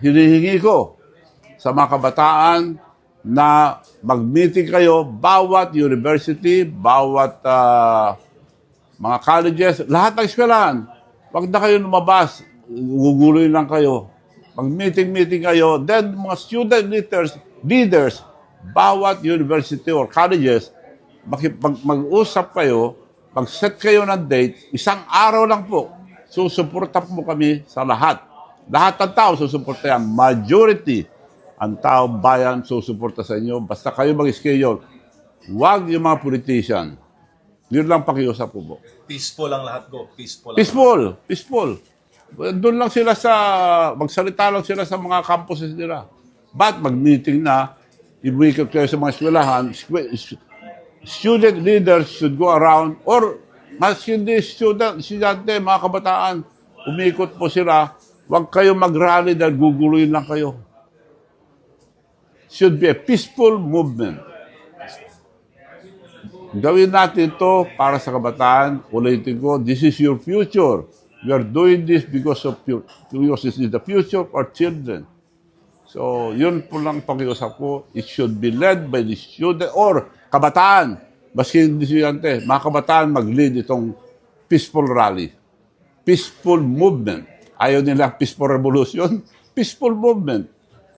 hinihingi ko sa mga kabataan na mag-meeting kayo bawat university, bawat ah, mga colleges, lahat ng eskwelahan. Huwag na kayo lumabas, guguloy lang kayo. Mag-meeting-meeting kayo, then mga student leaders, leaders, bawat university or colleges, mag-usap kayo, mag-set kayo ng date, isang araw lang po, susuporta po kami sa lahat. Lahat ng tao susuporta yan. Majority ang tao bayan susuporta sa inyo. Basta kayo mag-schedule. Huwag yung mga politician. Yun lang pakiusap ko po. Peaceful ang lahat go. Peaceful. Peaceful. Peaceful. Doon lang sila sa, magsalita lang sila sa mga campuses nila. Ba't mag-meeting na, ibigay kayo sa mga eskwelahan, student leaders should go around, or mas hindi student, estudyante, mga kabataan, umikot po sila, huwag kayo mag-rally dahil guguluhin lang kayo. Should be a peaceful movement. Gawin natin ito para sa kabataan. Ulitin ko, this is your future. We are doing this because of your, because this is the future of our children. So, yun po lang pakiusap ko. It should be led by the student or kabataan. Maski hindi estudyante, mga kabataan mag-lead itong peaceful rally. Peaceful movement. Ayaw nila peaceful revolution. Peaceful movement.